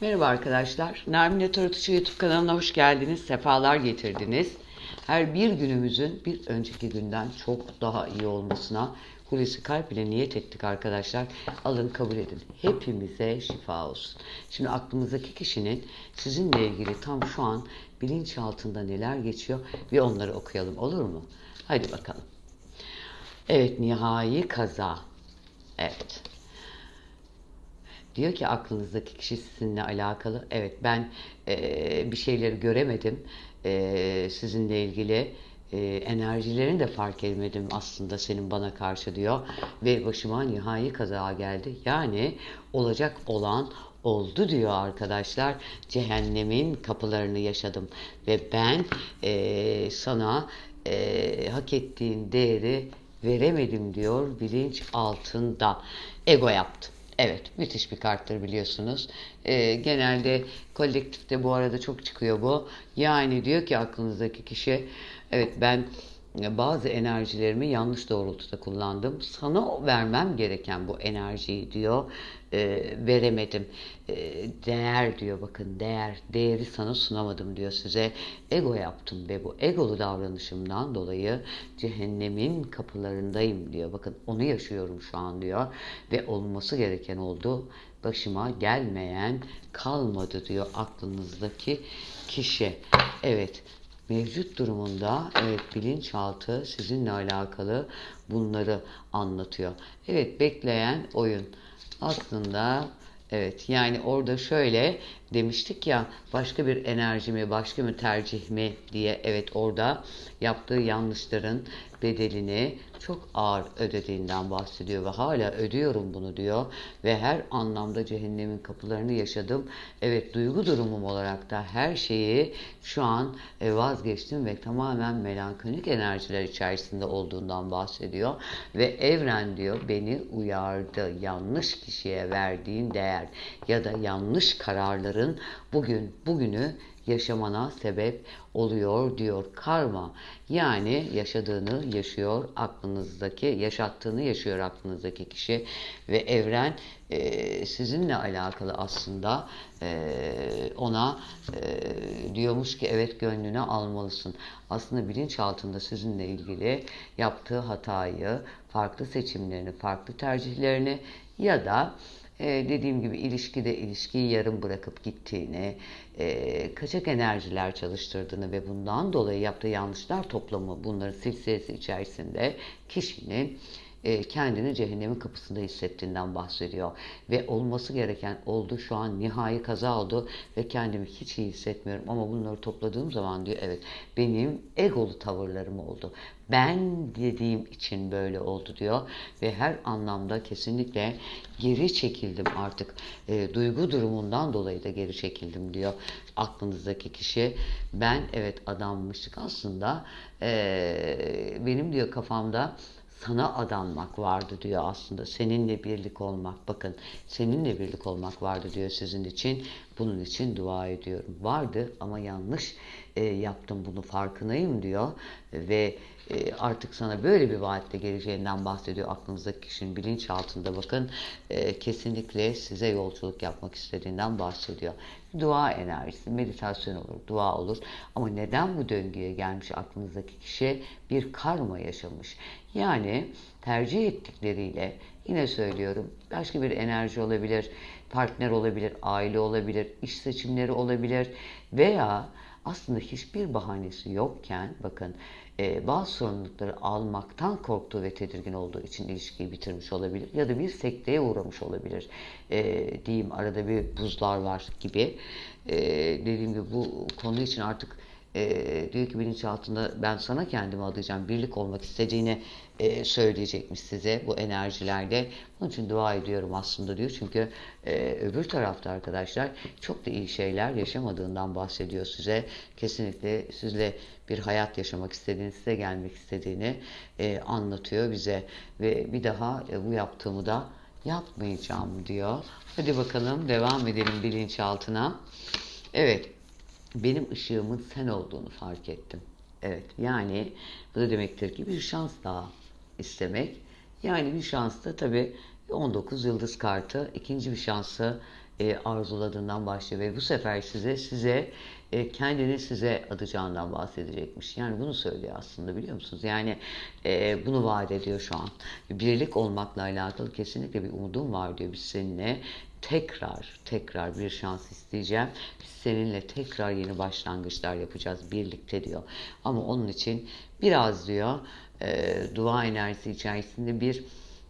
Merhaba arkadaşlar. Nermin Tarıtıcı YouTube kanalına hoş geldiniz. Sefalar getirdiniz. Her bir günümüzün bir önceki günden çok daha iyi olmasına Hulusi Kalp ile niyet ettik arkadaşlar. Alın kabul edin. Hepimize şifa olsun. Şimdi aklımızdaki kişinin sizinle ilgili tam şu an bilinçaltında neler geçiyor bir onları okuyalım olur mu? Hadi bakalım. Evet nihai kaza. Evet. Diyor ki aklınızdaki kişi sizinle alakalı. Evet ben eee, bir şeyleri göremedim. Eee, sizinle ilgili eee, enerjilerini de fark etmedim aslında senin bana karşı diyor. Ve başıma nihai kaza geldi. Yani olacak olan oldu diyor arkadaşlar. Cehennemin kapılarını yaşadım. Ve ben eee, sana eee, hak ettiğin değeri veremedim diyor bilinç altında. Ego yaptım. Evet, müthiş bir karttır biliyorsunuz. Ee, genelde kolektifte bu arada çok çıkıyor bu. Yani diyor ki aklınızdaki kişi, evet ben bazı enerjilerimi yanlış doğrultuda kullandım. Sana vermem gereken bu enerjiyi diyor, e, veremedim. E, değer diyor bakın, değer. Değeri sana sunamadım diyor size. Ego yaptım ve bu egolu davranışımdan dolayı cehennemin kapılarındayım diyor. Bakın onu yaşıyorum şu an diyor. Ve olması gereken oldu. Başıma gelmeyen kalmadı diyor aklınızdaki kişi. Evet mevcut durumunda evet bilinçaltı sizinle alakalı bunları anlatıyor. Evet bekleyen oyun. Aslında evet yani orada şöyle demiştik ya başka bir enerji mi başka bir tercih mi diye evet orada yaptığı yanlışların bedelini çok ağır ödediğinden bahsediyor ve hala ödüyorum bunu diyor ve her anlamda cehennemin kapılarını yaşadım. Evet duygu durumum olarak da her şeyi şu an e, vazgeçtim ve tamamen melankolik enerjiler içerisinde olduğundan bahsediyor ve evren diyor beni uyardı. Yanlış kişiye verdiğin değer ya da yanlış kararların bugün bugünü yaşamana sebep oluyor diyor karma. Yani yaşadığını yaşıyor aklınızdaki, yaşattığını yaşıyor aklınızdaki kişi ve evren e, sizinle alakalı aslında e, ona e, diyormuş ki evet gönlüne almalısın. Aslında bilinçaltında sizinle ilgili yaptığı hatayı, farklı seçimlerini, farklı tercihlerini ya da ee, dediğim gibi ilişkide ilişkiyi yarım bırakıp gittiğini, e, kaçak enerjiler çalıştırdığını ve bundan dolayı yaptığı yanlışlar toplamı bunların silsilesi içerisinde kişinin e, kendini cehennemin kapısında hissettiğinden bahsediyor. Ve olması gereken oldu şu an nihai kaza oldu ve kendimi hiç iyi hissetmiyorum ama bunları topladığım zaman diyor evet benim egolu tavırlarım oldu. Ben dediğim için böyle oldu diyor ve her anlamda kesinlikle geri çekildim artık e, duygu durumundan dolayı da geri çekildim diyor aklınızdaki kişi ben evet adammıştık aslında e, benim diyor kafamda sana adanmak vardı diyor aslında. Seninle birlik olmak. Bakın seninle birlik olmak vardı diyor sizin için. Bunun için dua ediyorum. Vardı ama yanlış e, yaptım bunu farkındayım diyor. Ve e, artık sana böyle bir vaatle geleceğinden bahsediyor aklınızdaki kişinin bilinçaltında bakın e, kesinlikle size yolculuk yapmak istediğinden bahsediyor. Dua enerjisi, meditasyon olur, dua olur. Ama neden bu döngüye gelmiş aklınızdaki kişi bir karma yaşamış. Yani tercih ettikleriyle yine söylüyorum başka bir enerji olabilir, partner olabilir, aile olabilir, iş seçimleri olabilir veya aslında hiçbir bahanesi yokken bakın e, bazı sorumlulukları almaktan korktuğu ve tedirgin olduğu için ilişkiyi bitirmiş olabilir ya da bir sekteye uğramış olabilir. E, diyeyim arada bir buzlar var gibi. E, dediğim gibi bu konu için artık e, diyor ki bilinçaltında ben sana kendimi adayacağım. Birlik olmak istediğini e, söyleyecekmiş size bu enerjilerde. Bunun için dua ediyorum aslında diyor. Çünkü e, öbür tarafta arkadaşlar çok da iyi şeyler yaşamadığından bahsediyor size. Kesinlikle sizle bir hayat yaşamak istediğini, size gelmek istediğini e, anlatıyor bize. Ve bir daha e, bu yaptığımı da yapmayacağım diyor. Hadi bakalım devam edelim bilinçaltına. Evet benim ışığımın sen olduğunu fark ettim. Evet yani bu da demektir ki bir şans daha istemek. Yani bir şans da tabii 19 yıldız kartı ikinci bir şansı e, arzuladığından başlıyor ve bu sefer size size e, kendini size adacağından bahsedecekmiş. Yani bunu söylüyor aslında biliyor musunuz? Yani e, bunu vaat ediyor şu an. Birlik olmakla alakalı kesinlikle bir umudum var diyor biz seninle. Tekrar, tekrar bir şans isteyeceğim. Seninle tekrar yeni başlangıçlar yapacağız birlikte diyor. Ama onun için biraz diyor e, dua enerjisi içerisinde bir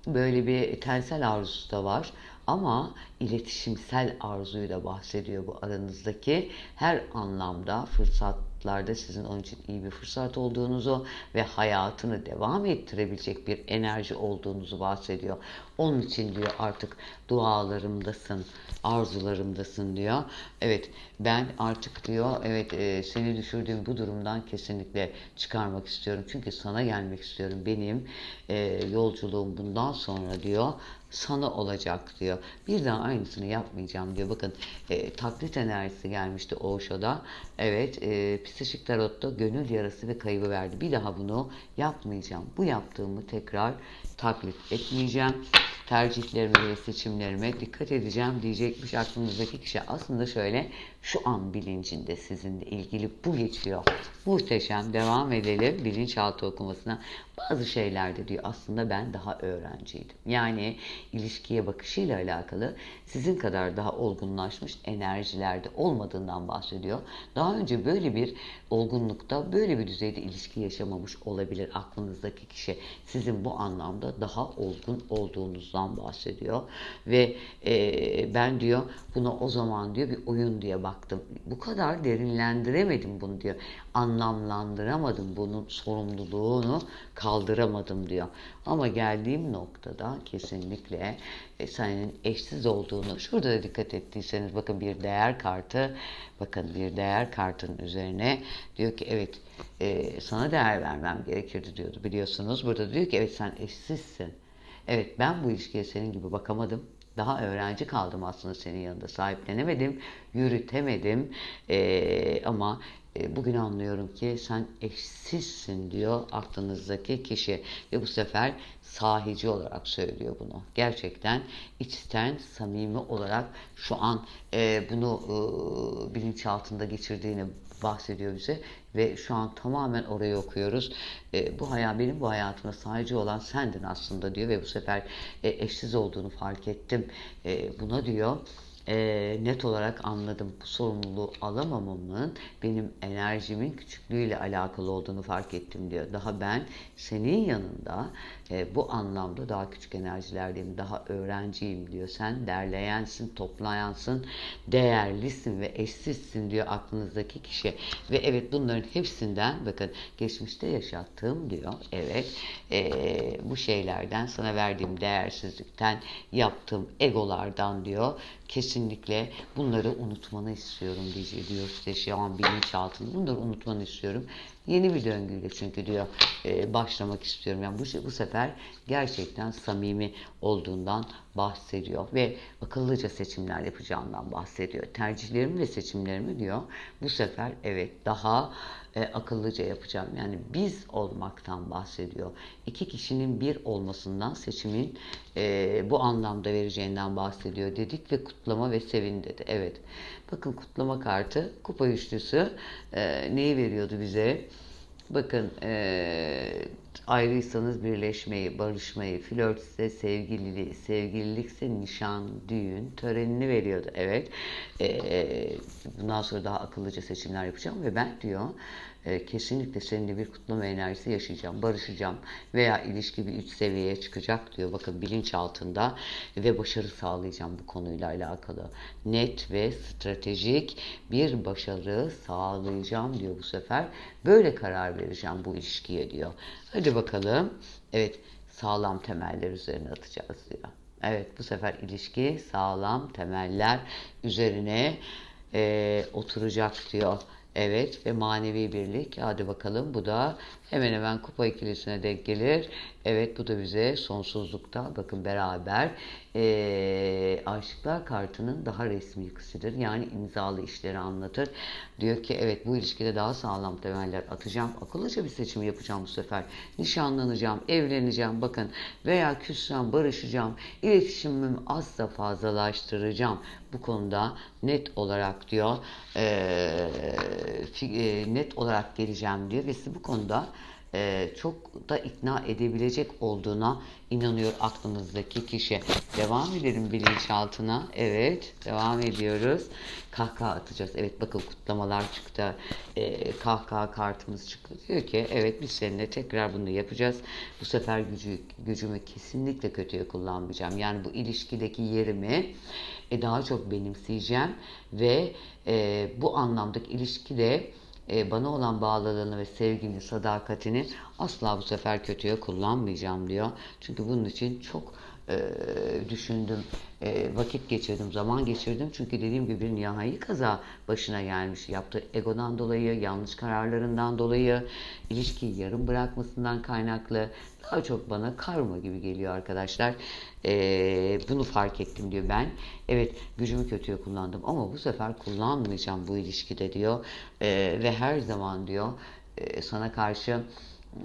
böyle bir tensel arzusu da var. Ama iletişimsel arzuyu da bahsediyor bu aranızdaki her anlamda fırsatlarda sizin onun için iyi bir fırsat olduğunuzu ve hayatını devam ettirebilecek bir enerji olduğunuzu bahsediyor. Onun için diyor artık dualarımdasın, arzularımdasın diyor. Evet ben artık diyor evet e, seni düşürdüğüm bu durumdan kesinlikle çıkarmak istiyorum. Çünkü sana gelmek istiyorum. Benim e, yolculuğum bundan sonra diyor sana olacak diyor. Bir daha aynısını yapmayacağım diyor. Bakın e, taklit enerjisi gelmişti Osho'da. Evet e, psikik tarotta gönül yarası ve kaybı verdi. Bir daha bunu yapmayacağım. Bu yaptığımı tekrar taklit etmeyeceğim. Tercihlerime ve seçimlerime dikkat edeceğim diyecekmiş aklınızdaki kişi. Aslında şöyle şu an bilincinde sizinle ilgili bu geçiyor. Muhteşem. Devam edelim bilinçaltı okumasına. Bazı şeylerde diyor aslında ben daha öğrenciydim. Yani ilişkiye bakışıyla alakalı sizin kadar daha olgunlaşmış enerjilerde olmadığından bahsediyor. Daha önce böyle bir olgunlukta, böyle bir düzeyde ilişki yaşamamış olabilir aklınızdaki kişi. Sizin bu anlamda daha olgun olduğunuzdan bahsediyor. Ve e, ben diyor buna o zaman diyor bir oyun diye baktım. Bu kadar derinlendiremedim bunu diyor. Anlamlandıramadım bunun sorumluluğunu kaldıramadım diyor. Ama geldiğim noktada kesinlikle e, senin eşsiz olduğunu şurada da dikkat ettiyseniz bakın bir değer kartı bakın bir değer kartının üzerine diyor ki evet e, sana değer vermem gerekirdi diyordu biliyorsunuz. Burada diyor ki evet sen eşsizsin. Evet ben bu ilişkiye senin gibi bakamadım. Daha öğrenci kaldım aslında senin yanında. Sahiplenemedim, yürütemedim. Ee, ama e, bugün anlıyorum ki sen eşsizsin diyor aklınızdaki kişi. Ve bu sefer sahici olarak söylüyor bunu. Gerçekten içten, samimi olarak şu an e, bunu e, bilinçaltında geçirdiğini bahsediyor bize ve şu an tamamen orayı okuyoruz. E, bu hayat benim bu hayatımda sahici olan sendin aslında diyor ve bu sefer e, eşsiz olduğunu fark ettim. E, buna diyor e, net olarak anladım. Bu sorumluluğu alamamamın benim enerjimin küçüklüğüyle alakalı olduğunu fark ettim diyor. Daha ben senin yanında e, bu anlamda daha küçük enerjilerdeyim, daha öğrenciyim diyor. Sen derleyensin, toplayansın, değerlisin ve eşsizsin diyor aklınızdaki kişi. Ve evet bunların hepsinden bakın geçmişte yaşattığım diyor. Evet e, bu şeylerden sana verdiğim değersizlikten yaptığım egolardan diyor kesinlikle bunları unutmanı istiyorum diye diyor işte şu an bilinçaltında bunları unutmanı istiyorum. Yeni bir döngüyle çünkü diyor e, başlamak istiyorum. Yani bu, bu sefer gerçekten samimi olduğundan bahsediyor ve akıllıca seçimler yapacağından bahsediyor. Tercihlerimi ve seçimlerimi diyor bu sefer evet daha e, akıllıca yapacağım. Yani biz olmaktan bahsediyor. İki kişinin bir olmasından seçimin e, bu anlamda vereceğinden bahsediyor dedik ve kutlama ve sevin dedi. Evet. Bakın kutlama kartı kupa üçlüsü e, neyi veriyordu bize? Bakın e, ayrıysanız birleşmeyi, barışmayı, flörtse sevgililiği, sevgililikse nişan, düğün törenini veriyordu. Evet. E, bundan sonra daha akıllıca seçimler yapacağım ve ben diyor e, kesinlikle seninle bir kutlama enerjisi yaşayacağım, barışacağım veya ilişki bir üst seviyeye çıkacak diyor. Bakın bilinç altında ve başarı sağlayacağım bu konuyla alakalı. Net ve stratejik bir başarı sağlayacağım diyor bu sefer. Böyle karar vereceğim bu ilişkiye diyor. Hadi bakalım. Evet sağlam temeller üzerine atacağız diyor. Evet bu sefer ilişki sağlam temeller üzerine e, oturacak diyor. Evet ve manevi birlik. Hadi bakalım bu da hemen hemen kupa ikilisine denk gelir. Evet bu da bize sonsuzlukta bakın beraber eee aşıklar kartının daha resmi yıkısıdır. Yani imzalı işleri anlatır. Diyor ki evet bu ilişkide daha sağlam temeller atacağım. Akıllıca bir seçim yapacağım bu sefer. Nişanlanacağım, evleneceğim bakın veya küssem, barışacağım. İletişimimi asla fazlalaştıracağım. Bu konuda net olarak diyor eee, net olarak geleceğim diyor. Ve sizi bu konuda eee, çok da ikna edebilecek olduğuna inanıyor aklınızdaki kişi. Devam edelim bilinçaltına. Evet, devam ediyoruz. Kahkaha atacağız. Evet, bakın kutlamalar çıktı. Eee kahkaha kartımız çıktı. Diyor ki, evet biz seninle tekrar bunu yapacağız. Bu sefer gücü, gücümü kesinlikle kötüye kullanmayacağım. Yani bu ilişkideki yerimi e, daha çok benimseyeceğim ve e, bu anlamdaki ilişkide e, bana olan bağlılığını ve sevgini, sadakatini asla bu sefer kötüye kullanmayacağım diyor. Çünkü bunun için çok e, düşündüm, e, vakit geçirdim, zaman geçirdim. Çünkü dediğim gibi bir nihai kaza başına gelmiş. Yaptığı egodan dolayı, yanlış kararlarından dolayı, ilişkiyi yarım bırakmasından kaynaklı. Daha çok bana karma gibi geliyor arkadaşlar. E, bunu fark ettim diyor ben. Evet gücümü kötüye kullandım ama bu sefer kullanmayacağım bu ilişkide diyor. Ve her zaman diyor sana karşı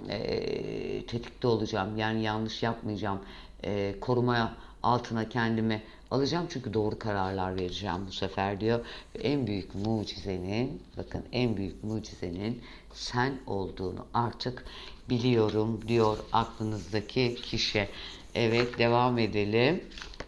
e, tetikte olacağım. Yani yanlış yapmayacağım. E, koruma altına kendimi alacağım çünkü doğru kararlar vereceğim bu sefer diyor. En büyük mucizenin, bakın en büyük mucizenin sen olduğunu artık biliyorum diyor aklınızdaki kişi. Evet devam edelim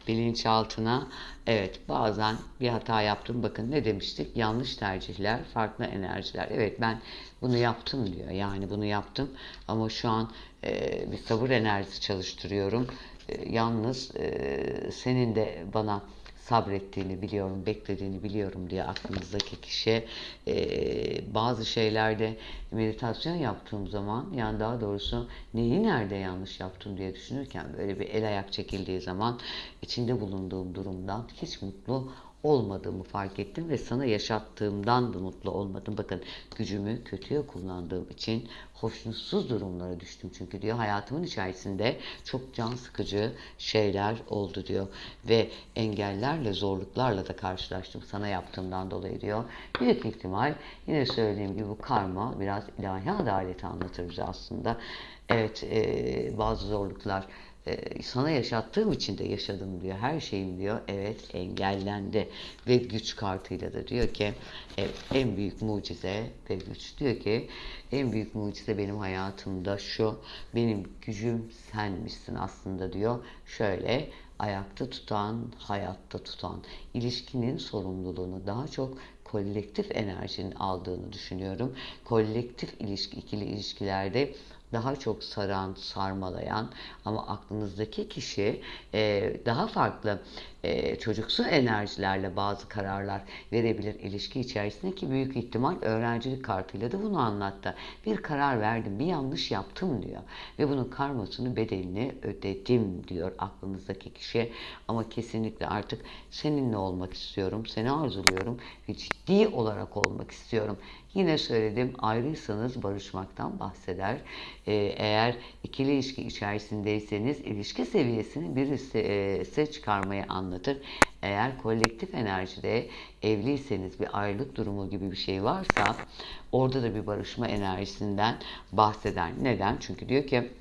bilinçaltına. Evet bazen bir hata yaptım. Bakın ne demiştik? Yanlış tercihler, farklı enerjiler. Evet ben bunu yaptım diyor. Yani bunu yaptım ama şu an e, bir sabır enerjisi çalıştırıyorum. E, yalnız e, senin de bana sabrettiğini biliyorum, beklediğini biliyorum diye aklınızdaki kişi e, bazı şeylerde meditasyon yaptığım zaman yani daha doğrusu neyi nerede yanlış yaptım diye düşünürken böyle bir el ayak çekildiği zaman içinde bulunduğum durumdan hiç mutlu olmadığımı fark ettim ve sana yaşattığımdan da mutlu olmadım. Bakın gücümü kötüye kullandığım için hoşnutsuz durumlara düştüm çünkü diyor hayatımın içerisinde çok can sıkıcı şeyler oldu diyor ve engellerle zorluklarla da karşılaştım sana yaptığımdan dolayı diyor. Büyük ihtimal yine söylediğim gibi bu karma biraz ilahi adaleti anlatır bize aslında. Evet e, bazı zorluklar e, sana yaşattığım için de yaşadım diyor. Her şeyim diyor evet engellendi ve güç kartıyla da diyor ki evet, en büyük mucize ve güç diyor ki en büyük mucize benim hayatımda şu benim gücüm senmişsin aslında diyor. Şöyle ayakta tutan, hayatta tutan, ilişkinin sorumluluğunu daha çok kolektif enerjinin aldığını düşünüyorum. Kolektif ilişki, ikili ilişkilerde daha çok saran, sarmalayan ama aklınızdaki kişi e, daha farklı e, çocuksu enerjilerle bazı kararlar verebilir ilişki içerisinde ki büyük ihtimal öğrencilik kartıyla da bunu anlattı. Bir karar verdim, bir yanlış yaptım diyor ve bunun karmasını, bedelini ödedim diyor aklınızdaki kişi ama kesinlikle artık seninle olmak istiyorum, seni arzuluyorum ve ciddi olarak olmak istiyorum. Yine söyledim ayrıysanız barışmaktan bahseder. Ee, eğer ikili ilişki içerisindeyseniz ilişki seviyesini bir üste çıkarmayı anlatır. Eğer kolektif enerjide evliyseniz bir ayrılık durumu gibi bir şey varsa orada da bir barışma enerjisinden bahseder. Neden? Çünkü diyor ki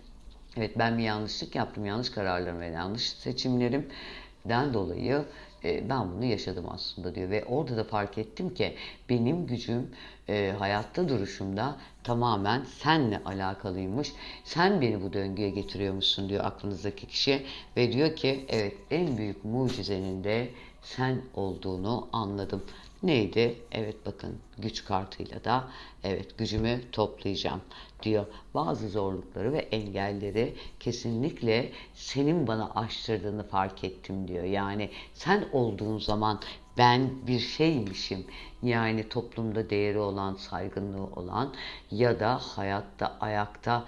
evet ben bir yanlışlık yaptım. Yanlış kararlarım ve yanlış seçimlerimden dolayı e, ben bunu yaşadım aslında diyor ve orada da fark ettim ki benim gücüm e, hayatta duruşumda tamamen senle alakalıymış. Sen beni bu döngüye getiriyormuşsun diyor aklınızdaki kişi ve diyor ki evet en büyük mucizenin de sen olduğunu anladım. Neydi? Evet bakın güç kartıyla da evet gücümü toplayacağım diyor. Bazı zorlukları ve engelleri kesinlikle senin bana aştırdığını fark ettim diyor. Yani sen olduğun zaman ben bir şeymişim. Yani toplumda değeri olan, saygınlığı olan ya da hayatta ayakta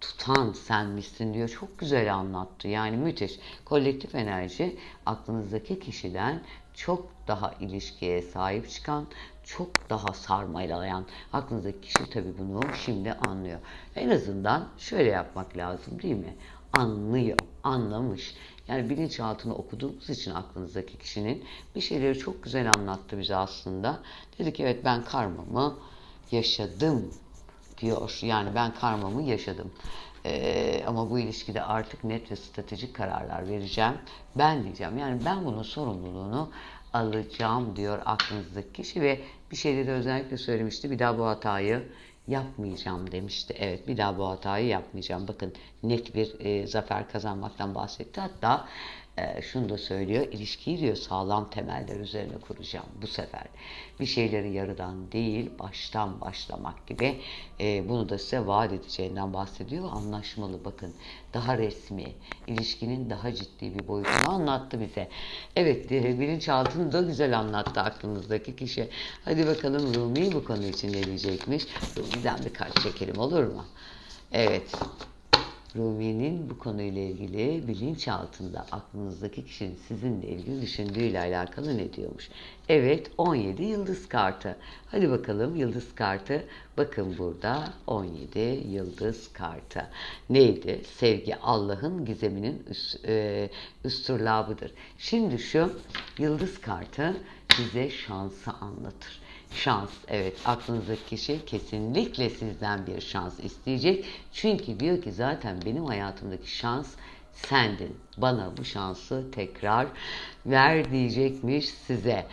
tutan senmişsin diyor. Çok güzel anlattı. Yani müthiş. Kolektif enerji aklınızdaki kişiden çok daha ilişkiye sahip çıkan, çok daha sarmalayan. Aklınızdaki kişi tabii bunu şimdi anlıyor. En azından şöyle yapmak lazım değil mi? Anlıyor, anlamış. Yani bilinçaltını okuduğumuz için aklınızdaki kişinin bir şeyleri çok güzel anlattı bize aslında. Dedi ki evet ben karmamı yaşadım diyor. Yani ben karmamı yaşadım. Ee, ama bu ilişkide artık net ve stratejik kararlar vereceğim. Ben diyeceğim. Yani ben bunun sorumluluğunu alacağım diyor aklınızdaki kişi ve bir şeyleri özellikle söylemişti. Bir daha bu hatayı yapmayacağım demişti. Evet bir daha bu hatayı yapmayacağım. Bakın net bir e, zafer kazanmaktan bahsetti. Hatta e, şunu da söylüyor. İlişkiyi diyor sağlam temeller üzerine kuracağım bu sefer. Bir şeyleri yarıdan değil baştan başlamak gibi e, bunu da size vaat edeceğinden bahsediyor. Anlaşmalı bakın. Daha resmi, ilişkinin daha ciddi bir boyutunu anlattı bize. Evet e, bilinçaltını da güzel anlattı aklınızdaki kişi. Hadi bakalım Rumi bu konu için ne diyecekmiş? Rumi'den bir kart çekelim olur mu? Evet. Rumi'nin bu konuyla ilgili bilinçaltında aklınızdaki kişinin sizinle ilgili düşündüğüyle alakalı ne diyormuş? Evet 17 yıldız kartı. Hadi bakalım yıldız kartı. Bakın burada 17 yıldız kartı. Neydi? Sevgi Allah'ın gizeminin üst, e, üstürlabıdır. Şimdi şu yıldız kartı size şansı anlatır. Şans, evet aklınızdaki kişi kesinlikle sizden bir şans isteyecek. Çünkü diyor ki zaten benim hayatımdaki şans sendin. Bana bu şansı tekrar ver diyecekmiş size.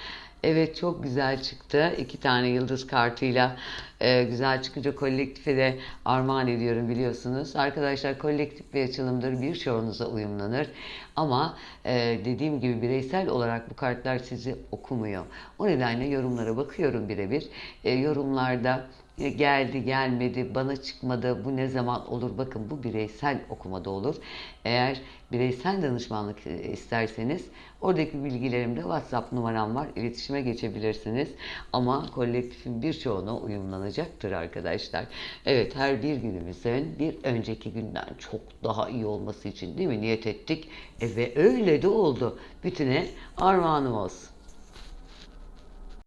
Evet çok güzel çıktı. İki tane yıldız kartıyla e, güzel çıkınca kolektife de armağan ediyorum biliyorsunuz. Arkadaşlar kolektif bir açılımdır. Birçoğunuza uyumlanır. Ama e, dediğim gibi bireysel olarak bu kartlar sizi okumuyor. O nedenle yorumlara bakıyorum birebir. E, yorumlarda geldi gelmedi bana çıkmadı bu ne zaman olur? Bakın bu bireysel okumada olur. Eğer bireysel danışmanlık e, isterseniz oradaki bilgilerimde whatsapp numaram var iletişime geçebilirsiniz. Ama kolektifin birçoğuna uyumlanacaktır arkadaşlar. Evet her bir günümüzün bir önceki günden çok daha iyi olması için değil mi? Niyet ettik. E, ve öyle de oldu. Bütüne armağanım olsun